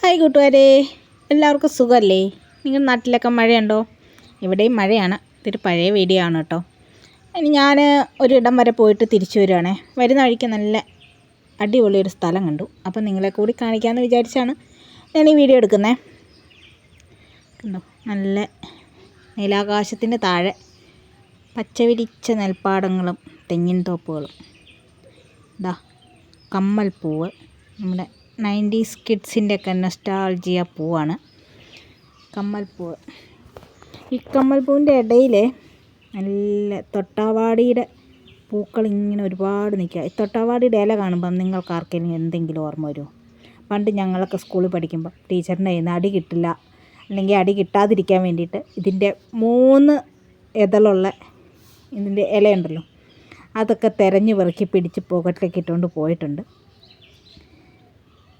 Hi കൂട്ടുകാരെ എല്ലാവർക്കും സുഖമല്ലേ? നിങ്ങൾ നാട്ടിലൊക്കെ മഴയുണ്ടോ? ഇവിടെയും മഴയാണ്. ഇതൊരു പഴയ വീഡിയോ ആണ് കേട്ടോ. ഇനി ഞാൻ ഒരിടം വരെ പോയിട്ട് തിരിച്ചു വരികയാണേ വരുന്ന വഴിക്ക് നല്ല അടിപൊളി ഒരു സ്ഥലം കണ്ടു. അപ്പോൾ നിങ്ങളെ കൂടി കാണിക്കാമെന്ന് വിചാരിച്ചാണ് ഞാൻ ഈ വീഡിയോ എടുക്കുന്നത് കണ്ടോ? നല്ല നീലാകാശത്തിന്റെ താഴെ പച്ച വിരിച്ച നെൽപ്പാടങ്ങളും തെങ്ങിൻ തോപ്പുകളും. ഇതാ കമ്മൽ പൂവ് നമ്മുടെ നയന്റീസ് കിഡ്സിന്റെ ഒക്കെ നൊസ്റ്റാൾജിയ പൂവാണ്. കമ്മൽപ്പൂവ് പൂവ് ഈ കമ്മൽ പൂവിന്റെ ഇടയിൽ നല്ല തൊട്ടാവാടിയുടെ പൂക്കൾ ഇങ്ങനെ ഒരുപാട് നിൽക്കുക. ഈ തൊട്ടാവാടിയുടെ ഇല കാണുമ്പം നിങ്ങൾക്ക് ആർക്കെങ്കിലും എന്തെങ്കിലും ഓർമ്മ വരുമോ? പണ്ട് ഞങ്ങളൊക്കെ സ്കൂളിൽ പഠിക്കുമ്പോൾ ടീച്ചറിന്റെ കയ്യിൽ നിന്ന് അടി കിട്ടില്ല. അല്ലെങ്കിൽ അടി കിട്ടാതിരിക്കാൻ വേണ്ടിയിട്ട് ഇതിന്റെ മൂന്ന് ഇതളുള്ള ഇതിന്റെ ഇലയുണ്ടല്ലോ. അതൊക്കെ തിരഞ്ഞു പെറുക്കി പിടിച്ച് പോക്കറ്റിലേക്ക് ഇട്ടുകൊണ്ട് പോയിട്ടുണ്ട്.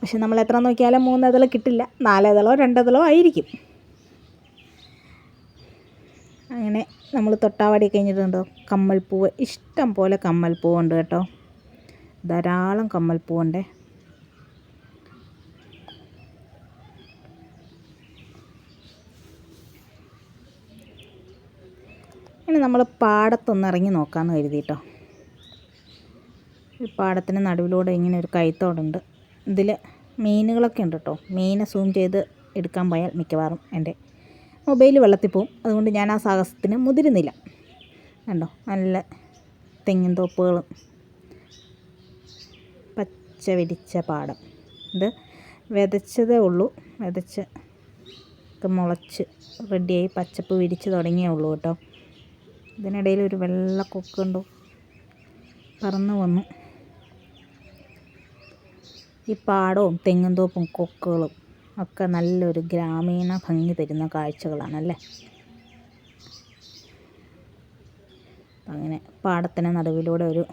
പക്ഷെ നമ്മൾ എത്ര നോക്കിയാലും മൂന്ന് ഇതൾ കിട്ടില്ല. നാലേതളോ രണ്ടതളോ ആയിരിക്കും. അങ്ങനെ നമ്മൾ തൊട്ടാവാടി കഴിഞ്ഞിട്ടുണ്ടോ? കമ്മൽപ്പൂവ്. ഇഷ്ടം പോലെ കമ്മൽപ്പൂവുണ്ട് കേട്ടോ. ധാരാളം കമ്മൽപ്പൂവുണ്ട്. ഇനി നമ്മൾ പാടത്തൊന്ന് ഇറങ്ങി നോക്കാമെന്ന് കരുതിയിട്ടോ ഈ പാടത്തിന് നടുവിലൂടെ ഇങ്ങനെ ഒരു കൈത്തോടുണ്ട്. ഇതിൽ മീനുകളൊക്കെ ഉണ്ട് കേട്ടോ മീനെ സൂം ചെയ്ത് എടുക്കാൻ പോയാൽ മിക്കവാറും എന്റെ മൊബൈൽ വെള്ളത്തിൽ പോവും. അതുകൊണ്ട് ഞാൻ ആ സാഹസത്തിന് മുതിരുന്നില്ല. കണ്ടോ? നല്ല തെങ്ങിൻ തോപ്പുകളും പച്ച വിരിച്ച പാടം. ഇത് വിതച്ചതേ ഉള്ളൂ. വിതച്ച് മുളച്ച് റെഡിയായി പച്ചപ്പ് വിരിച്ച് തുടങ്ങിയേ ഉള്ളൂ കേട്ടോ. ഇതിനിടയിൽ ഒരു വെള്ള കൊക്കുണ്ടോ പറന്നു വന്നു. ഈ പാടവും തെങ്ങും തോപ്പും കൊക്കുകളും ഒക്കെ നല്ലൊരു ഗ്രാമീണ ഭംഗി തരുന്ന കാഴ്ചകളാണല്ലേ? അങ്ങനെ പാടത്തിന് നടുവിലൂടെ ഒരു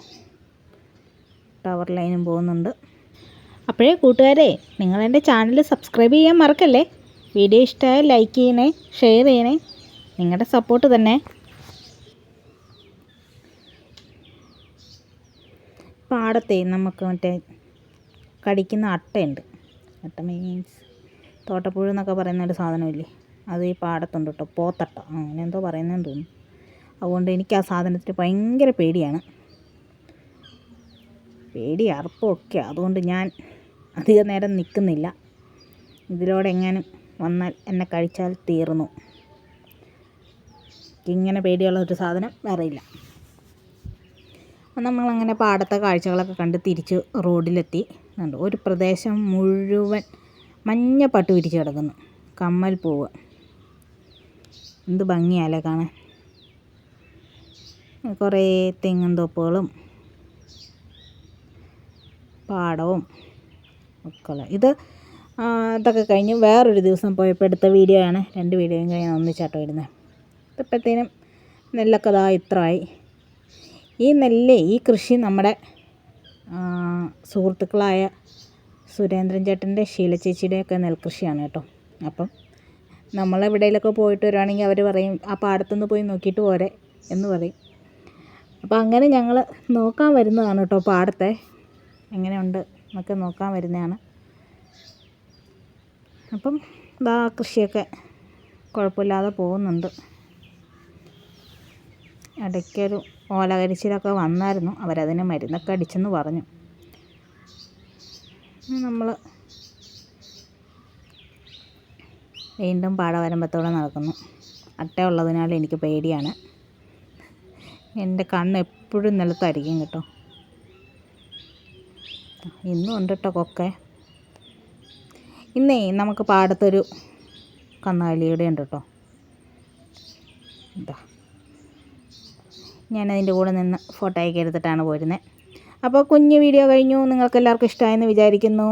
ടവർ ലൈനും പോകുന്നുണ്ട്. അപ്പോഴേ കൂട്ടുകാരെ നിങ്ങൾ എന്റെ ചാനൽ സബ്സ്ക്രൈബ് ചെയ്യാൻ മറക്കല്ലേ? വീഡിയോ ഇഷ്ടമായാൽ ലൈക്ക് ചെയ്യണേ ഷെയർ ചെയ്യണേ നിങ്ങളുടെ സപ്പോർട്ട് തന്നെ. പാടത്തെ നമുക്ക് മറ്റേ കടിക്കുന്ന അട്ടയുണ്ട്. അട്ട മീൻസ് തോട്ടപ്പുഴു എന്നൊക്കെ പറയുന്ന ഒരു സാധനമില്ലേ? അത് ഈ പാടത്തുണ്ട് കേട്ടോ. പോത്തട്ട. അങ്ങനെ എന്തോ പറയുന്നതെന്ന് തോന്നുന്നു. അതുകൊണ്ട് എനിക്ക് ആ സാധനത്തിന് ഭയങ്കര പേടിയാണ്. പേടി അർപ്പമൊക്കെ അതുകൊണ്ട് ഞാൻ അധിക നേരം നിൽക്കുന്നില്ല. ഇതിലൂടെ എങ്ങാനും വന്നാൽ എന്നെ കഴിച്ചാൽ തീർന്നു. ഇങ്ങനെ പേടിയുള്ള ഒരു സാധനം വേറെ ഇല്ല. നമ്മളങ്ങനെ പാടത്തെ കാഴ്ചകളൊക്കെ കണ്ട് തിരിച്ച് റോഡിലെത്തി. ഉണ്ട് ഒരു പ്രദേശം മുഴുവൻ മഞ്ഞ പട്ട് വിരിച്ച് കിടക്കുന്നു. കമ്മൽ പൂവ്. എന്ത് ഭംഗിയാലേ കാണാൻ. കുറേ തെങ്ങും തോപ്പുകളും പാടവും ഒക്കെ ഇത് ഇതൊക്കെ കഴിഞ്ഞ് വേറൊരു ദിവസം പോയപ്പോൾ എടുത്ത വീഡിയോ ആണ്. രണ്ട് വീഡിയോയും കഴിഞ്ഞ് ഒന്നിച്ചാട്ടോ ഇടുന്നത് ഇതിപ്പോഴത്തേനും നെല്ലൊക്കെ ഇതാ ഇത്രയായി. ഈ നെല്ല് ഈ കൃഷി നമ്മുടെ സുഹൃത്തുക്കളായ സുരേന്ദ്രൻ ചേട്ടന്റെ ഷീല ചേച്ചിയുടെയൊക്കെ നെൽകൃഷിയാണ് കേട്ടോ. അപ്പം നമ്മളെവിടെയെങ്കിലുമൊക്കെ പോയിട്ട് വരുവാണെങ്കിൽ അവർ പറയും ആ പാടത്തുനിന്ന് പോയി നോക്കിയിട്ട് പോരെ എന്ന് പറയും. അപ്പോൾ അങ്ങനെ ഞങ്ങൾ നോക്കാൻ വരുന്നതാണ് കേട്ടോ പാടത്തെ. എങ്ങനെയുണ്ട് എന്നൊക്കെ നോക്കാൻ വരുന്നതാണ്. അപ്പം ഇതാ കൃഷിയൊക്കെ കുഴപ്പമില്ലാതെ പോകുന്നുണ്ട്. ഇടയ്ക്കൊരു ഓലകരിച്ചിലൊക്കെ വന്നായിരുന്നു. അവരതിന് മരുന്നൊക്കെ അടിച്ചെന്ന് പറഞ്ഞു. നമ്മൾ വീണ്ടും പാട പാടവരമ്പത്തോടെ നടക്കുന്നു. അട്ട ഉള്ളതിനാൽ എനിക്ക് പേടിയാണ്. എന്റെ കണ്ണ് എപ്പോഴും നിലത്തായിരിക്കും കേട്ടോ. ഇന്നും ഉണ്ട് കേട്ടോ കൊക്കെ. ഇന്നേ നമുക്ക് പാടത്തൊരു കന്നാലിയുടെ ഉണ്ട് കേട്ടോ. എന്താ ഞാനതിന്റെ കൂടെ നിന്ന് ഫോട്ടോയൊക്കെ എടുത്തിട്ടാണ് പോരുന്നത് അപ്പോൾ കുഞ്ഞു വീഡിയോ കഴിഞ്ഞു. നിങ്ങൾക്കെല്ലാവർക്കും ഇഷ്ടമായെന്ന് വിചാരിക്കുന്നു.